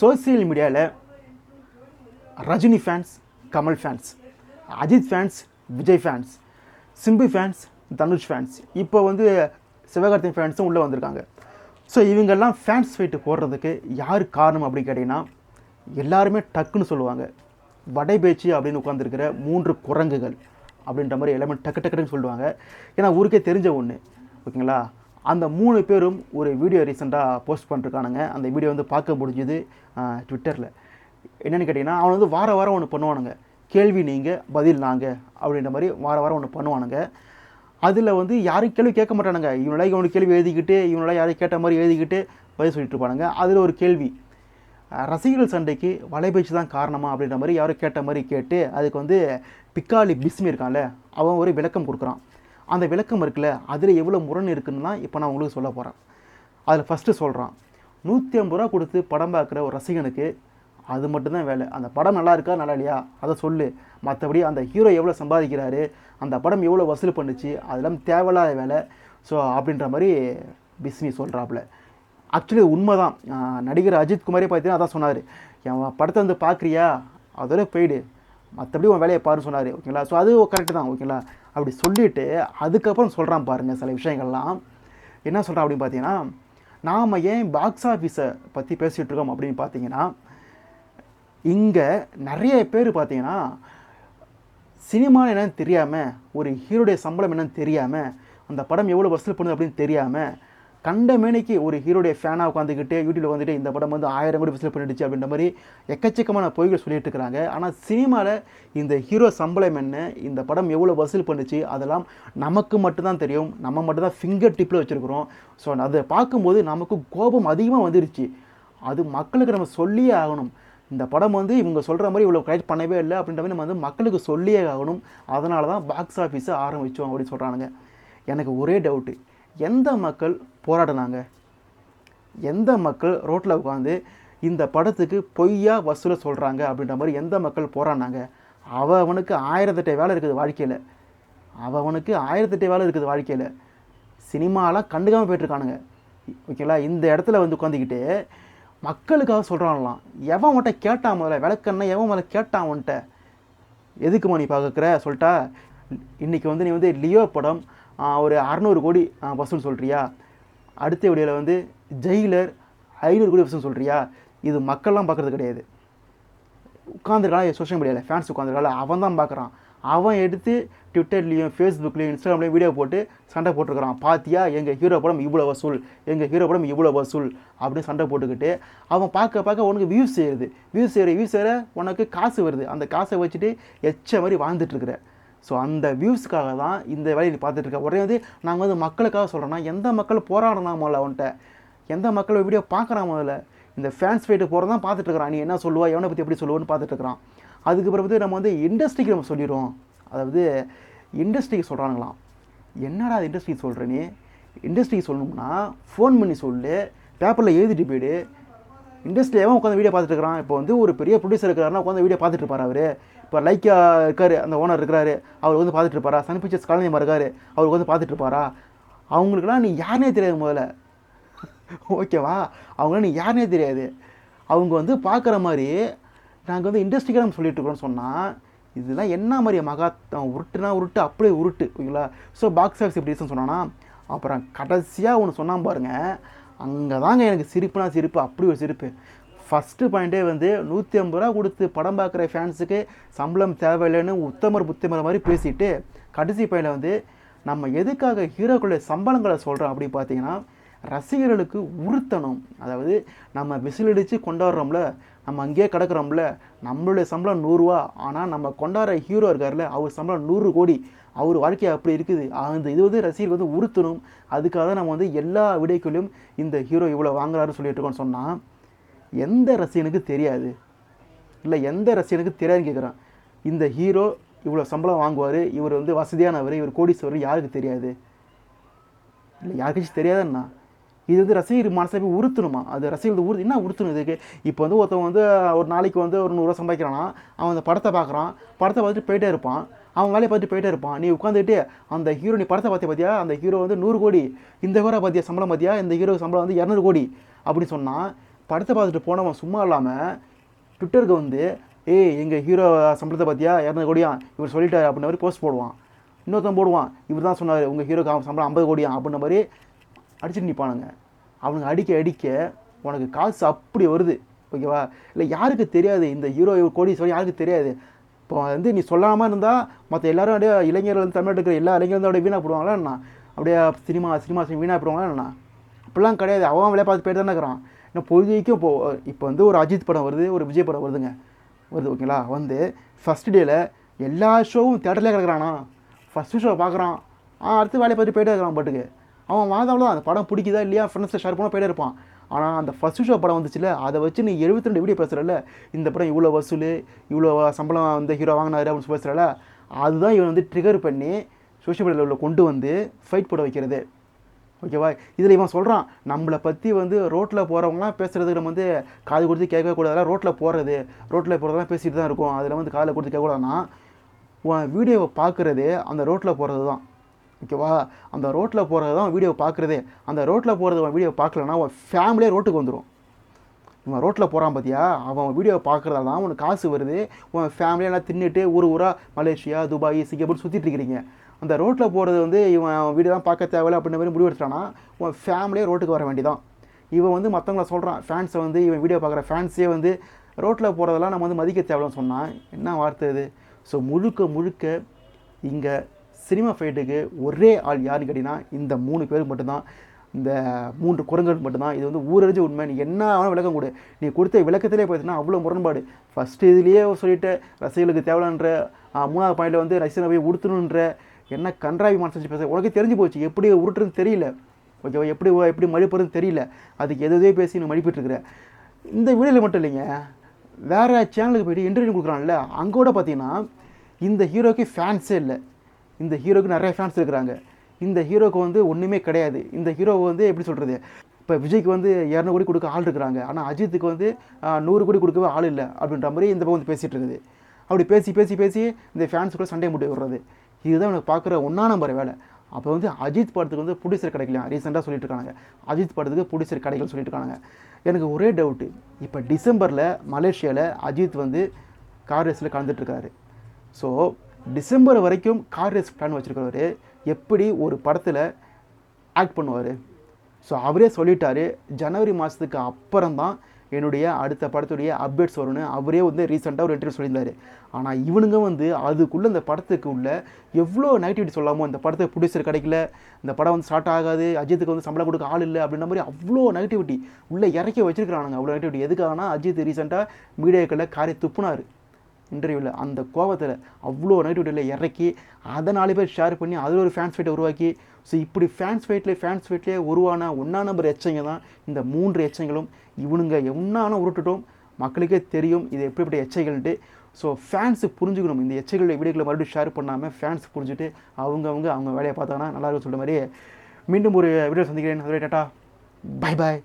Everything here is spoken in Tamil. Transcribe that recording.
சோசியல் மீடியாவில் Rajini fans Kamal fans Ajith fans Vijay fans Simbu fans Dhanush fans இப்போ வந்து சிவகார்த்திகேயன் ஃபேன்ஸும் உள்ளே வந்திருக்காங்க. ஸோ இவங்கெல்லாம் ஃபேன்ஸ் ஃபைட்டு போடுறதுக்கு யார் காரணம் அப்படின்னு கேட்டிங்கன்னா எல்லாருமே டக்குன்னு சொல்லுவாங்க. வடைபேச்சு அப்படின்னு உட்காந்துருக்கிற மூன்று குரங்குகள் அப்படின்ற மாதிரி எல்லாமே டக்கு டக்குன்னு சொல்லுவாங்க. ஏன்னா ஊருக்கே தெரிஞ்ச ஒன்று ஓகேங்களா? அந்த மூணு பேரும் ஒரு வீடியோ ரீசெண்டாக போஸ்ட் பண்ணிருக்கானுங்க. அந்த வீடியோ வந்து பார்க்க முடிஞ்சுது ட்விட்டரில் என்னென்னு கேட்டிங்கன்னா அவன் வந்து வார வாரம் ஒன்று பண்ணுவானுங்க. கேள்வி நீங்கள் பதில் நாங்கள் அப்படின்ற மாதிரி வார வாரம் ஒன்று பண்ணுவானுங்க. அதில் வந்து யாரும் கேள்வி கேட்க மாட்டானுங்க. இவனெல்லாம் இவனுக்கு கேள்வி எழுதிக்கிட்டு இவனெல்லாம் யாரையும் கேட்ட மாதிரி எழுதிக்கிட்டு பதில் சொல்லிட்டு இருப்பானுங்க. அதில் ஒரு கேள்வி ரசிகர்கள் சண்டைக்கு வலைபேச்சு தான் காரணமா? அப்படின்ற மாதிரி யாரும் கேட்ட மாதிரி கேட்டு அதுக்கு வந்து பிக்காலி பிஸ்மி இருக்கான்ல அவன் ஒரு விளக்கம் கொடுக்குறான். அந்த விளக்கம் இருக்குல்ல அதில் எவ்வளோ முரண் இருக்குன்னு தான் இப்போ நான் உங்களுக்கு சொல்ல போகிறேன் அதில் ஃபஸ்ட்டு சொல்கிறான் நூற்றி ஐம்பது ரூபா கொடுத்து படம் பார்க்குற ஒரு ரசிகனுக்கு அது மட்டும்தான் வேலை. அந்த படம் நல்லா இருக்கா நல்லா இல்லையா? அதை சொல்லு. மற்றபடி அந்த ஹீரோ எவ்வளோ சம்பாதிக்கிறாரு அந்த படம் எவ்வளோ வசூல் பண்ணுச்சு அதெல்லாம் தேவையில்லாத வேலை. ஸோ அப்படின்ற மாதிரி பிஸ்மி சொல்கிறாப்புல ஆக்சுவலி உண்மை தான் நடிகர் அஜித் குமாரே பார்த்தீங்கன்னா அதான் சொன்னார். என் படத்தை வந்து பார்க்குறியா? அதோட போயிடு. மற்றபடி உன் வேலையை பாருன்னு சொன்னார். ஓகேங்களா? ஸோ அது கரெக்டு தான். ஓகேங்களா? அப்படி சொல்லிவிட்டு அதுக்கப்புறம் சொல்கிறான் பாருங்கள் சில விஷயங்கள்லாம். என்ன சொல்கிறான் அப்படின்னு பார்த்தீங்கன்னா நாம் ஏன் பாக்ஸ் ஆஃபீஸை பற்றி பேசிகிட்டு இருக்கோம் அப்படின்னு பார்த்தீங்கன்னா இங்கே நிறைய பேர் பார்த்தீங்கன்னா சினிமா என்னன்னு தெரியாமல் ஒரு ஹீரோடைய சம்பளம் என்னன்னு தெரியாமல் அந்த படம் எவ்வளோ வசூல் பண்ணுது அப்படின்னு தெரியாமல் கண்டமேனிக்கு ஒரு ஹீரோடைய ஃபேனாக உட்காந்துக்கிட்டு யூடியூப்பில் வந்துட்டு இந்த படம் வந்து ஆயிரம் கோடி வசூல் பண்ணிடுச்சு அப்படின்ற மாதிரி எக்கச்சக்கமான பொய்கள் சொல்லிட்டு இருக்கிறாங்க ஆனால் சினிமாவில் இந்த ஹீரோ சம்பளம் என்ன இந்த படம் எவ்வளோ வசூல் பண்ணுச்சு அதெல்லாம் நமக்கு மட்டும்தான் தெரியும். நம்ம மட்டும்தான் ஃபிங்கர் டிப்பில் வச்சுருக்குறோம். ஸோ அதை பார்க்கும்போது நமக்கு கோபம் அதிகமாக வந்துருச்சு. அது மக்களுக்கு நம்ம சொல்லியே ஆகணும். இந்த படம் வந்து இவங்க சொல்கிற மாதிரி இவ்வளோ கலெக்ட் பண்ணவே இல்லை அப்படின்ற மாதிரி நம்ம வந்து மக்களுக்கு சொல்லியே ஆகணும். அதனால தான் பாக்ஸ் ஆஃபீஸை ஆரம்பித்தோம் அப்படின்னு சொல்கிறானுங்க எனக்கு ஒரே டவுட்டு எந்த மக்கள் போராடினாங்க? எந்த மக்கள் ரோட்டில் உட்காந்து இந்த படத்துக்கு பொய்யா வசூலை சொல்கிறாங்க அப்படின்ற மாதிரி எந்த மக்கள் போராடினாங்க? அவனுக்கு ஆயிரத்தெட்டு வேலை இருக்குது வாழ்க்கையில். அவனுக்கு ஆயிரத்தெட்டு வேலை இருக்குது வாழ்க்கையில். சினிமாலாம் கண்டுக்காமல் போயிட்டுருக்கானுங்க. ஓகேங்களா? இந்த இடத்துல வந்து உட்காந்துக்கிட்டு மக்களுக்காக சொல்கிறான்லாம் எவன் உன்ட்ட கேட்டான் முதல்ல? விளக்கண்ணா எவன் முதல்ல கேட்டான் உன்ட்ட எதுக்குமா நீ பார்க்குற சொல்லிட்டா இன்றைக்கி வந்து நீ வந்து லியோ படம் ஒரு அறநூறு கோடி வசூல் சொல்கிறியா அடுத்த வீடியோவில் வந்து ஜெயிலர் ஐநூறு கோடி வசூல் சொல்கிறியா இது மக்கள்லாம் பார்க்குறது கிடையாது. உட்காந்துருக்கான் சோஷியல் மீடியாவில் ஃபேன்ஸ் உட்காந்துருக்கால அவன் தான் பார்க்குறான். அவன் எடுத்து ட்விட்டர்லேயும் ஃபேஸ்புக்லேயும் இன்ஸ்டாகிராம்லேயும் வீடியோ போட்டு சண்டை போட்டுருக்கிறான். பாத்தியா? எங்கள் ஹீரோ படம் இவ்வளோ வசூல். எங்கள் ஹீரோ படம் இவ்வளோ வசூல். அப்படின்னு சண்டை போட்டுக்கிட்டு அவன் பார்க்க பார்க்க உனக்கு வியூஸ் செய்யுது வியூஸ் செய்கிற வியூஸ் செய்கிற உனக்கு காசு வருது. அந்த காசை வச்சுட்டு எச்ச மாதிரி வாழ்ந்துட்டுருக்குற ஸோ அந்த வியூஸ்க்காக தான் இந்த வேலையை நீ பார்த்துட்டு உடனே வந்து நாங்கள் வந்து மக்களுக்காக சொல்கிறோன்னா எந்த மக்கள் போராடினா முதல்ல அவன்கிட்ட? எந்த மக்கள் வீடியோ பார்க்குறான் முதல்ல? இந்த ஃபேன்ஸ் ஃபைட்டு போகிறதான் தான் இருக்கிறான் நீ என்ன சொல்லுவா? எவனை பற்றி எப்படி சொல்லுவோன்னு பார்த்துட்டு அதுக்கு பிறகு வந்து நம்ம வந்து இண்டஸ்ட்ரிக்கு நம்ம சொல்லிடுவோம் அதாவது இண்டஸ்ட்ரிக்கு சொல்கிறானுங்களாம் என்னடா அது இண்டஸ்ட்ரிக்கு சொல்கிறேனே இண்டஸ்ட்ரிக்கு சொல்லணும்னா ஃபோன் பண்ணி சொல்லு பேப்பரில் எழுதிட்டு போயிடு இண்டஸ்ட்ரியாகவும் உட்காந்து வீடியோ பார்த்துட்டு இருக்கிறான் இப்போ வந்து ஒரு பெரிய ப்ரொடியூசர் இருக்கிறாருன்னா உட்காந்து வீடியோ பார்த்துட்டு இருப்பார் அவர். இப்போ லைக்கா இருக்கார் அந்த ஓனர் இருக்கிறாரு. அவர் வந்து பார்த்துட்டு இருப்பாரா சன் பிக்சர்ஸ் கலைஞர் இருக்காரு. அவர் வந்து பார்த்துட்டு இருப்பாரா அவங்களுக்குலாம் நீ யாருனே தெரியாது முதல்ல. ஓகேவா அவங்களாம் நீ யாருனே தெரியாது. அவங்க வந்து பார்க்குற மாதிரி நாங்கள் வந்து இண்டஸ்ட்ரிக்காக நம்ம சொல்லிட்டு இருக்கிறோம்னு சொன்னால் இதெல்லாம் என்ன மாதிரி மகா உருட்டுனா உருட்டு அப்படியே உருட்டு ஓகேங்களா ஸோ பாக்ஸ் ஆஃபீஸ் எப்படி சொன்னோன்னா அப்புறம் கடைசியாக ஒன்று சொன்னால் பாருங்கள் அங்கே தாங்க எனக்கு சிரிப்புனா சிரிப்பு அப்படி ஒரு சிரிப்பு. ஃபஸ்ட்டு பாயிண்ட்டே வந்து நூற்றி ஐம்பது ரூபா கொடுத்து படம் பார்க்குற ஃபேன்ஸுக்கு சம்பளம் தேவையில்லைன்னு உத்தமர் புத்தமர் மாதிரி பேசிட்டு கடைசி பாயிண்டில் வந்து நம்ம எதுக்காக ஹீரோக்களுடைய சம்பளங்களை சொல்கிறோம் அப்படின்னு பார்த்தீங்கன்னா ரசிகர்களுக்கு உறுத்தணும். அதாவது நம்ம விசிலடித்து கொண்டாடுறோம்ல நம்ம அங்கேயே கிடக்கிறோம்ல நம்மளுடைய சம்பளம் நூறுரூவா ஆனால் நம்ம கொண்டாடுற ஹீரோ இருக்கார்ல அவர் சம்பளம் நூறு கோடி அவர் வாழ்க்கை அப்படி இருக்குது. அந்த இது வந்து ரசிகர் வந்து உறுத்தணும். அதுக்காக தான் நம்ம வந்து எல்லா விடைக்குள்ளையும் இந்த ஹீரோ இவ்வளோ வாங்குறாருன்னு சொல்லிட்டு இருக்கோம்னு சொன்னால் எந்த ரசிகனுக்கு தெரியாது. இல்லை எந்த ரசிகனுக்கு தெரியாதுன்னு கேட்குறான் இந்த ஹீரோ இவ்வளோ சம்பளம் வாங்குவார் இவர் வந்து வசதியானவர் இவர் கோடீஸ்வரர் யாருக்கு தெரியாது? இல்லை யாருக்காச்சும் தெரியாதுன்னா. இது வந்து ரசிகர் மனசை உறுத்தணுமா? அது ரசிகர்கள் உறு என்ன உறுத்தணும் இதுக்கு? இப்போ வந்து ஒருத்தவன் வந்து ஒரு நாளைக்கு வந்து ஒரு நூறுரூவா சம்பாதிக்கிறானா? அவன் அந்த படத்தை பார்க்குறான். படத்தை பார்த்துட்டு போயிட்டே இருப்பான். அவன் வேலையை பார்த்துட்டு போயிட்டே இருப்பான். நீ உட்காந்துட்டு அந்த ஹீரோ நீ படத்தை பார்த்தியா பார்த்தியா? அந்த ஹீரோ வந்து நூறு கோடி. இந்த ஹீரோ பார்த்தியா சம்பளம் பார்த்தியா? இந்த ஹீரோ சம்பளம் வந்து இரநூறு கோடி. அப்படின்னு சொன்னால் படத்தை பார்த்துட்டு போனவன் சும்மா இல்லாமல் ட்விட்டருக்கு வந்து ஏய் எங்கள் ஹீரோ சம்பளத்தை பார்த்தியா? இரநூறு கோடியா? இவர் சொல்லிட்டார் அப்படின்ற மாதிரி போஸ்ட் போடுவான். இன்னொருத்தன் போடுவான். இவர் தான் சொன்னார் உங்கள் ஹீரோக்கு சம்பளம் ஐம்பது கோடியா? அப்படின்ற மாதிரி அடிச்சுட்டு நிற்பானுங்க அவனுங்க அடிக்க அடிக்க உனக்கு காசு அப்படி வருது. ஓகேவா? இல்லை யாருக்கு தெரியாது? இந்த ஹீரோ கோடி சொல்லி யாருக்கு தெரியாது? இப்போ வந்து நீ சொல்லாமல் இருந்தால் மற்ற எல்லாரும் அப்படியே இளைஞர்கள் வந்து இருக்கிற எல்லா இளைஞர்களும் அப்படியே வீணாக போடுவாங்களா என்ன? அப்படியே சினிமா சினிமா வீணாக போடுவாங்களா என்ன? அப்படிலாம் கிடையாது. அவன் வேலையை பார்த்து போயிட்டு தானே இருக்கிறான். இன்னும் பொழுதுக்கும் இப்போ இப்போ வந்து ஒரு அஜித் படம் வருது ஒரு விஜய் படம் வருதுங்க. வருது ஓகேங்களா? வந்து ஃபஸ்ட் டேயில் எல்லா ஷோவும் தேட்டர்லேயே கிடக்குறானா? ஃபஸ்ட்டு ஷோ பார்க்குறான். அடுத்து வேலையை பார்த்து போயிட்டே இருக்கிறான் பாட்டுக்கு. அவன் வாழ்ந்தாலும் அந்த படம் பிடிக்குதா இல்லையா? ஃப்ரெண்ட்ஸை ஷேர் பண்ண போயிட்டே இருப்பான். ஆனால் அந்த ஃபஸ்ட்டு ஷோ படம் வந்துச்சுல அதை வச்சு நீ எழுபத்தி ரெண்டு வீடியோ பேசுகிறல இந்த படம் இவ்வளோ வசூல் இவ்வளோ சம்பளம் வந்து ஹீரோ வாங்கினாரு அப்படின்னு சொல்லி பேசுகிறல அதுதான் இவன் வந்து ட்ரிகர் பண்ணி சோஷியல் மீடியாவில் உள்ள கொண்டு வந்து ஃபைட் போட வைக்கிறது. ஓகேவா இதில் இவன் சொல்கிறான் நம்மளை பற்றி வந்து ரோட்டில் போகிறவங்களாம் பேசுகிறதுக்கு நம்ம வந்து காது கொடுத்து கேட்கவே ரோட்டில் போகிறது ரோட்டில் போகிறதெல்லாம் பேசிகிட்டு தான் இருக்கும். அதில் வந்து காதில் கொடுத்து கேட்கக்கூடாதுன்னா உன் வீடியோவை பார்க்குறது அந்த ரோட்டில் போகிறது தான் ஓகேவா? அந்த ரோட்டில் போகிறது தான் வீடியோ பார்க்குறதே அந்த ரோட்டில் போகிறது அவன் வீடியோ பார்க்கலன்னா அவன் ஃபேமிலியே ரோட்டுக்கு வந்துடும் இவன் ரோட்டில் போகிறான் பார்த்தியா அவன் வீடியோ பார்க்குறதால தான் உனக்கு காசு வருது. உன் ஃபேமிலியாக எல்லாம் தின்னுட்டு ஊர் ஊராக மலேசியா துபாய் சிங்கப்பூர் சுற்றிட்டு இருக்கிறீங்க அந்த ரோட்டில் போகிறது வந்து இவன் வீடியோலாம் பார்க்க தேவையில்ல அப்படின்ற மாதிரி முடிவு உன் ஃபேமிலியே ரோட்டுக்கு வர வேண்டியதான் இவன் வந்து மற்றவங்கள சொல்கிறான் ஃபேன்ஸை வந்து இவன் வீடியோ பார்க்குற ஃபேன்ஸே வந்து ரோட்டில் போகிறதெல்லாம் நம்ம வந்து மதிக்க தேவையில்லன்னு சொன்னான் என்ன வார்த்தை இது ஸோ முழுக்க முழுக்க இங்கே சினிமா ஃபைட்டுக்கு ஒரே ஆள் யாருன்னு கேட்டிங்கன்னா இந்த மூணு பேருக்கு மட்டும்தான். இந்த மூன்று குரங்குகள் மட்டும்தான். இது வந்து ஊரறிஞ்ச உண்மை. நீ என்ன ஆனால் விளக்கம் கொடு. நீ கொடுத்த விளக்கத்திலே பார்த்தீங்கன்னா அவ்வளோ முரண்பாடு. ஃபஸ்ட்டு இதுலேயே சொல்லிட்டு ரசிகர்களுக்கு தேவையான்ற மூணாவது பாயிண்டில் வந்து ரசிகனை போய் உடுத்தணுன்ற என்ன கன்றாவி மனசு பேச உனக்கு தெரிஞ்சு போச்சு. எப்படி உருட்டுறதுன்னு தெரியல. ஓகேவா எப்படி எப்படி மழிப்புறதுன்னு தெரியல. அதுக்கு எது எதோ பேசி நீ மழிப்பிட்டுருக்குற இந்த வீடியோவில் மட்டும் இல்லைங்க. வேறு சேனலுக்கு போய்ட்டு இன்டர்வியூ கொடுக்குறான்ல. அங்கே கூட பார்த்தீங்கன்னா இந்த ஹீரோக்கு ஃபேன்ஸே இல்லை. இந்த ஹீரோக்கு நிறைய ஃபேன்ஸ் இருக்கிறாங்க. இந்த ஹீரோக்கு வந்து ஒன்றுமே கிடையாது. இந்த ஹீரோ வந்து எப்படி சொல்கிறது இப்போ விஜய்க்கு வந்து இரநூறு கோடி கொடுக்க ஆள் இருக்கிறாங்க. ஆனால் அஜித்துக்கு வந்து நூறு கோடி கொடுக்கவே ஆள் இல்லை அப்படின்ற மாதிரி இந்த பக்கம் வந்து பேசிகிட்டு இருக்குது. அப்படி பேசி பேசி பேசி இந்த ஃபேன்ஸுக்குள்ள சண்டை முட்டி விடுறது. இதுதான் எனக்கு பார்க்குற ஒன்றா நம்பர் வேலை. அப்போ வந்து அஜித் படத்துக்கு வந்து ப்ரொடியூசர் கிடைக்கலாம் ரீசெண்டாக சொல்லிட்டு இருக்காங்க. அஜித் படத்துக்கு ப்ரொடியூசர் கிடைக்கல சொல்லிட்டு இருக்காங்க. எனக்கு ஒரே டவுட்டு இப்போ டிசம்பரில் மலேசியாவில் அஜித் வந்து கார் ரேஸில் கலந்துட்டுருக்காரு ஸோ டிசம்பர் வரைக்கும் கார் ரேஸ் பிளான் வச்சுருக்கிறவர் எப்படி ஒரு படத்தில் ஆக்ட் பண்ணுவார்? ஸோ அவரே சொல்லிட்டாரு ஜனவரி மாதத்துக்கு அப்புறம் தான் என்னுடைய அடுத்த படத்துடைய அப்டேட்ஸ் வரும்னு அவரே வந்து ரீசெண்டாக ஒரு இன்டர்வியூ சொல்லியிருந்தாரு. ஆனால் இவனுங்க வந்து அதுக்குள்ளே இந்த படத்துக்கு உள்ள எவ்வளோ நெகட்டிவிட்டி சொல்லாமோ இந்த படத்துக்கு ப்ரொடியூசர் கிடைக்கல இந்த படம் வந்து ஸ்டார்ட் ஆகாது அஜித்துக்கு வந்து சம்பளம் கொடுக்க ஆள் இல்லை அப்படின்ற மாதிரி அவ்வளோ நெகட்டிவிட்டி உள்ளே இறக்கி வச்சிருக்கிறானுங்க. அவ்வளோ நெகட்டிவிட்டி எதுக்காகனா அஜித் ரீசெண்டாக மீடியாக்களில் காரை துப்புனார். இன்டர்வியூவில் அந்த கோபத்தில் அவ்வளோ நெகட்டிவிட்டியில் இறக்கி அதை நாலு பேர் ஷேர் பண்ணி அதில் ஒரு ஃபேன்ஸ் ஃபைட்டை உருவாக்கி. ஸோ இப்படி ஃபேன்ஸ் ஃபைட்லேயே ஃபேன்ஸ் ஃபைட்லேயே உருவான ஒன்றா நம்பர் எச்சங்க தான் இந்த மூன்று எச்சங்களும். இவனுங்க என்னான உருட்டுட்டோம் மக்களுக்கே தெரியும் இது எப்படிப்பட்ட எச்சைகள்ட்டு ஸோ ஃபேன்ஸு புரிஞ்சுக்கணும். இந்த எச்சைகளுடைய வீடியோக்களை மறுபடியும் ஷேர் பண்ணாமல் ஃபேன்ஸ் புரிஞ்சுட்டு அவங்க அவங்க வேலையை பார்த்தாங்கன்னா நல்லா இருக்கும் சொல்கிற மாதிரி மீண்டும் ஒரு வீடியோ சந்திக்கிறேன். அதுவே டாட்டா பை பாய்